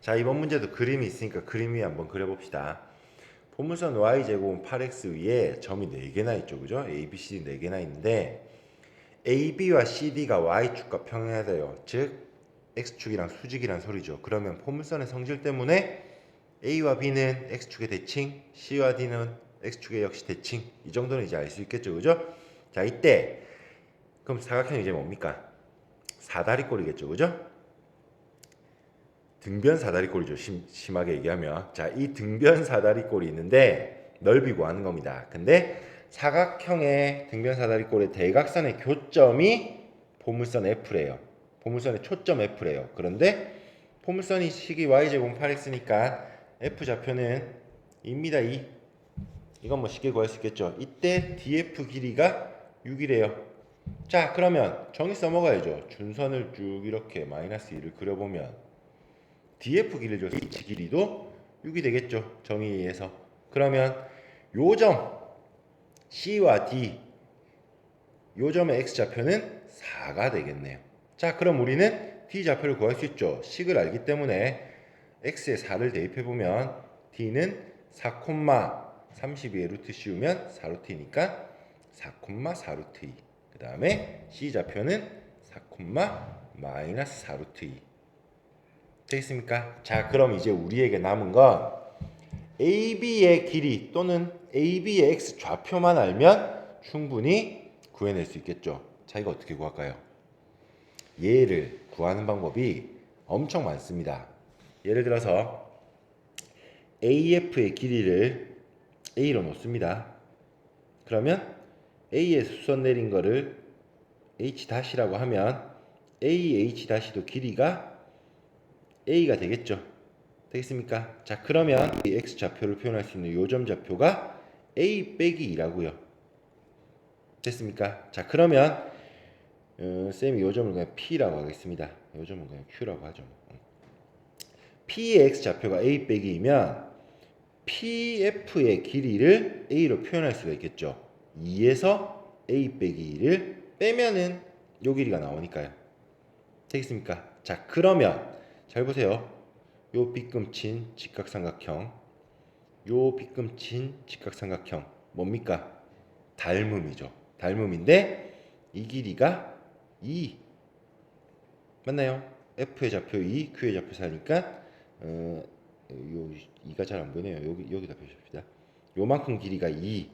자 이번 문제도 그림이 있으니까 그림 위에 한번 그려봅시다. 포물선 y제곱은 8x 위에 점이 4개나 있죠. 그죠? a, b, c, d 4개나 있는데 a, b와 c, d가 y축과 평행해야 돼요. 즉 x축이랑 수직이란 소리죠. 그러면 포물선의 성질 때문에 a와 b는 x축의 대칭, c와 d는 x축의 역시 대칭. 이 정도는 이제 알 수 있겠죠. 그죠? 자 이때 그럼 사각형이 이제 뭡니까? 사다리꼴이겠죠. 그죠? 등변 사다리꼴이죠. 심, 심하게 얘기하면. 자, 이 등변 사다리꼴이 있는데 넓이 구하는 겁니다. 근데 사각형의 등변 사다리꼴의 대각선의 교점이 포물선 F래요. 포물선의 초점 F래요. 그런데 포물선이 식이 y제곱 8x니까 F 좌표는 2입니다. 2. 이건 뭐 쉽게 구할 수 있겠죠. 이때 DF 길이가 6이래요. 자, 그러면 정의 써먹어야죠. 준선을 쭉 이렇게 마이너스 2를 그려보면 DF 길이를 줘서 H 길이도 6이 되겠죠. 정의에 의해서. 그러면 요점 C와 D 요점의 X 좌표는 4가 되겠네요. 자, 그럼 우리는 D 좌표를 구할 수 있죠. 식을 알기 때문에 X에 4를 대입해 보면 D는 4, 32의 루트 씌우면 4루트이니까 4, 4루트 2. 그 다음에 C 좌표는 4, 마이너스 4루트 2. 되겠습니까? 자, 그럼 이제 우리에게 남은 건 AB의 길이 또는 AB의 X 좌표만 알면 충분히 구해낼 수 있겠죠. 자, 이거 어떻게 구할까요? 얘를 구하는 방법이 엄청 많습니다. 예를 들어서 AF의 길이를 A로 놓습니다. 그러면 A에서 수선 내린 거를 H-라고 하면 AH-도 길이가 A가 되겠죠. 되겠습니까? 자, 그러면 이 X 좌표를 표현할 수 있는 요점 좌표가 A 빼기 2라고요. 됐습니까? 자, 그러면 어, 쌤이 요점을 그냥 P라고 하겠습니다. 요점은 그냥 Q라고 하죠. P의 X 좌표가 A 빼기 2면 PF의 길이를 A로 표현할 수가 있겠죠. 2에서 A 빼기 2를 빼면은 요 길이가 나오니까요. 되겠습니까? 자, 그러면 잘 보세요. 요 빗금친 직각삼각형, 요 빗금친 직각삼각형 뭡니까? 닮음이죠. 닮음인데 이 길이가 2 맞나요? F의 좌표 2, Q의 좌표 4니까 어, 요 2가 잘 안 보이네요. 여기 여기다 표시합시다. 요만큼 길이가 2.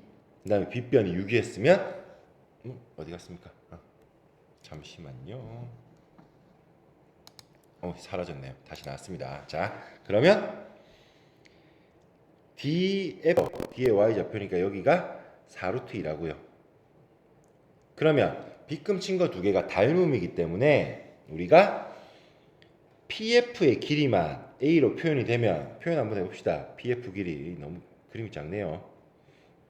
그다음에 빗변이 6이었으면 음, 어디 갔습니까? 아, 잠시만요. 어 사라졌네요. 다시 나왔습니다. 자 그러면 df d의 y 좌표니까 여기가 4루트 2라고요. 그러면 빗금친 거 두 개가 닮음이기 때문에 우리가 pf의 길이만 a로 표현이 되면 표현 한번 해봅시다. pf 길이 너무 그림이 작네요.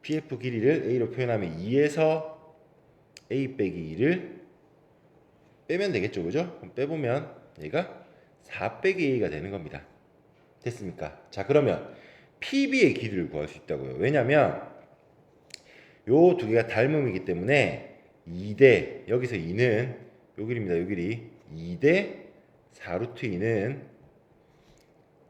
pf 길이를 a로 표현하면 2에서 a 빼기 2를 빼면 되겠죠, 그죠? 그럼 빼보면 얘가 4 빼기 a가 되는 겁니다. 됐습니까? 자, 그러면 PB의 길이를 구할 수 있다고요. 왜냐면 요 두 개가 닮음이기 때문에 2대 여기서 2는 요 길입니다. 요 길이 2대 4루트 2는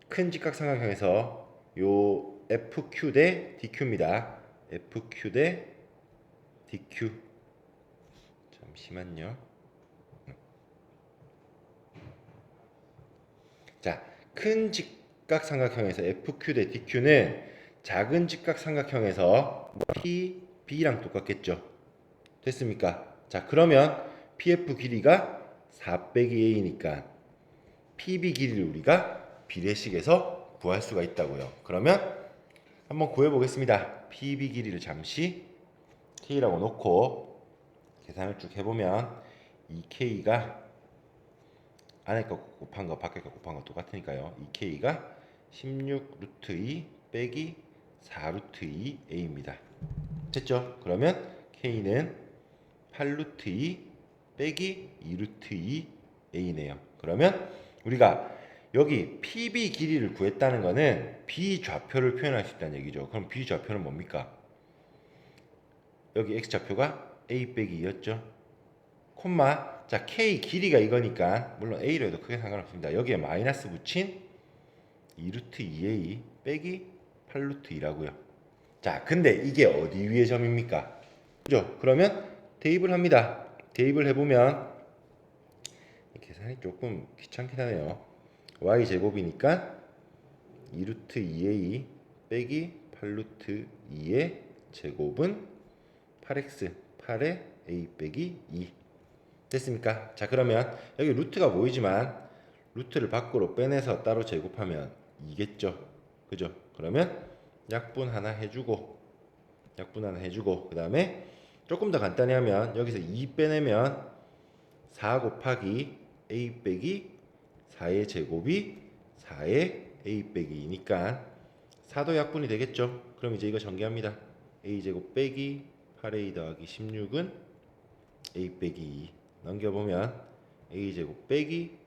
큰 직각삼각형에서 요 FQ 대 DQ입니다. FQ 대 DQ 잠시만요. 자, 큰 직각삼각형에서 FQ 대 DQ는 작은 직각삼각형에서 P, B랑 똑같겠죠. 됐습니까? 자, 그러면 PF 길이가 4 빼기 A니까 PB 길이를 우리가 비례식에서 구할 수가 있다고요. 그러면 한번 구해 보겠습니다. PB 길이를 잠시 K라고 놓고 계산을 쭉 해보면 이 K가 안에 거 곱한 거 밖에 거 곱한 거 똑같으니까요. 이 K가 16 루트 2 빼기 4 루트 2 A입니다. 됐죠? 그러면 K는 8 루트 2 빼기 2 루트 2 A네요. 그러면 우리가 여기 PB 길이를 구했다는 거는 B 좌표를 표현할 수 있다는 얘기죠. 그럼 B 좌표는 뭡니까? 여기 X 좌표가 A 빼기 2였죠. 콤마 자 K 길이가 이거니까 물론 A로 해도 크게 상관없습니다. 여기에 마이너스 붙인 2루트 2a 빼기 8루트 2라고요. 자, 근데 이게 어디 위의 점입니까? 그죠? 그러면 대입을 합니다. 대입을 해보면 계산이 조금 귀찮긴 하네요. y 제곱이니까 2루트 2a 빼기 8루트 2의 제곱은 8x 8에 a 빼기 2 됐습니까? 자 그러면 여기 루트가 보이지만 루트를 밖으로 빼내서 따로 제곱하면 2겠죠 그죠? 그러면 약분 하나 해주고 약분 하나 해주고 그 다음에 조금 더 간단히 하면 여기서 2 빼내면 4 곱하기 a 빼기 4의 제곱이 4의 a 빼기 2니까 4도 약분이 되겠죠 그럼 이제 이거 전개합니다 a 제곱 빼기 8a 더하기 16은 a 빼기 2 넘겨보면 a 제곱 빼기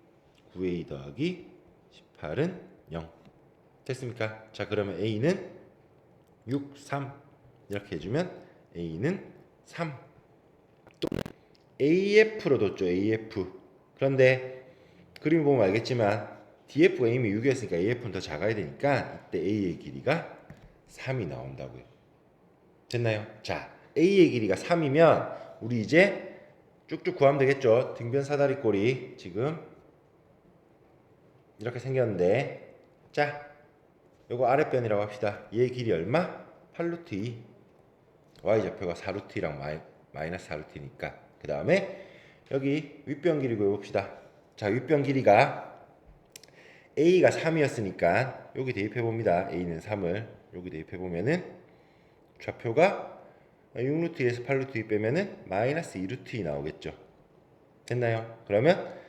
9a 더하기 18은 0 됐습니까? 자 그러면 a는 6, 3 이렇게 해주면 a는 3 또는 af로 뒀죠 af 그런데 그림 보면 알겠지만 df가 이미 6이었으니까 af는 더 작아야 되니까 이때 a의 길이가 3이 나온다고요. 됐나요? 자 a의 길이가 3이면 우리 이제 쭉쭉 구하면 되겠죠? 등변 사다리꼴이 지금 이렇게 생겼는데 자 요거 아랫변이라고 합시다. 얘 길이 얼마? 8루트 2 y좌표가 4루트 2랑 마이, 마이너스 4루트니까. 그 다음에 여기 윗변 길이 구해봅시다. 자 윗변 길이가 a가 3이었으니까 여기 대입해봅니다. A는 3을 여기 대입해보면은 좌표가 6루트 2에서 8루트 2 빼면은 마이너스 2루트 2 나오겠죠 됐나요? 그러면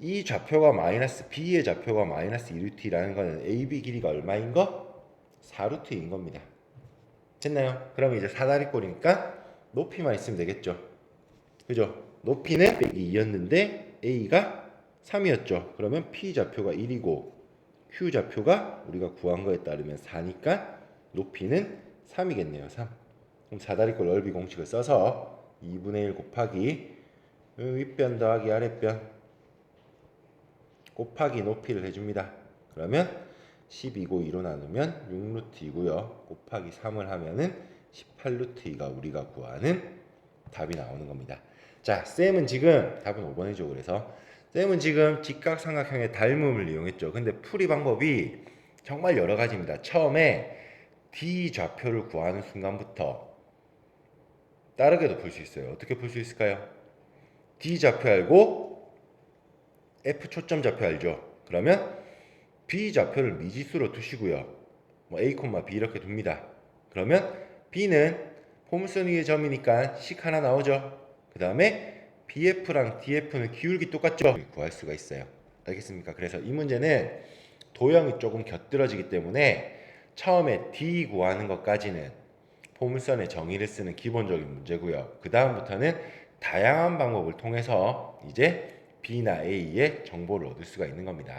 이 좌표가 마이너스 b의 좌표가 마이너스 2루트라는 거는 AB 길이가 얼마인 거? 4루트인 겁니다. 됐나요? 그럼 이제 사다리꼴이니까 높이만 있으면 되겠죠. 그죠? 높이는 2였는데 A가 3이었죠. 그러면 P 좌표가 1이고 Q 좌표가 우리가 구한 거에 따르면 4니까 높이는 3이겠네요. 3. 그럼 사다리꼴 넓이 공식을 써서 2분의 1 곱하기 윗변 더하기 아랫변 곱하기 높이를 해줍니다. 그러면 12고 2로 나누면 6루트이고요. 곱하기 3을 하면은 18루트이가 우리가 구하는 답이 나오는 겁니다. 자, 쌤은 지금 답은 5번이죠. 그래서 쌤은 지금 직각삼각형의 닮음을 이용했죠. 근데 풀이 방법이 정말 여러 가지입니다. 처음에 D 좌표를 구하는 순간부터 다르게도 풀 수 있어요. 어떻게 풀 수 있을까요? D 좌표 알고 F 초점 좌표 알죠? 그러면 B 좌표를 미지수로 두시고요. 뭐 A, B 이렇게 둡니다. 그러면 B는 포물선 위의 점이니까 식 하나 나오죠. 그 다음에 BF랑 DF는 기울기 똑같죠. 구할 수가 있어요. 알겠습니까? 그래서 이 문제는 도형이 조금 곁들어지기 때문에 처음에 D 구하는 것까지는 포물선의 정의를 쓰는 기본적인 문제고요. 그 다음부터는 다양한 방법을 통해서 이제 B나 A의 정보를 얻을 수가 있는 겁니다.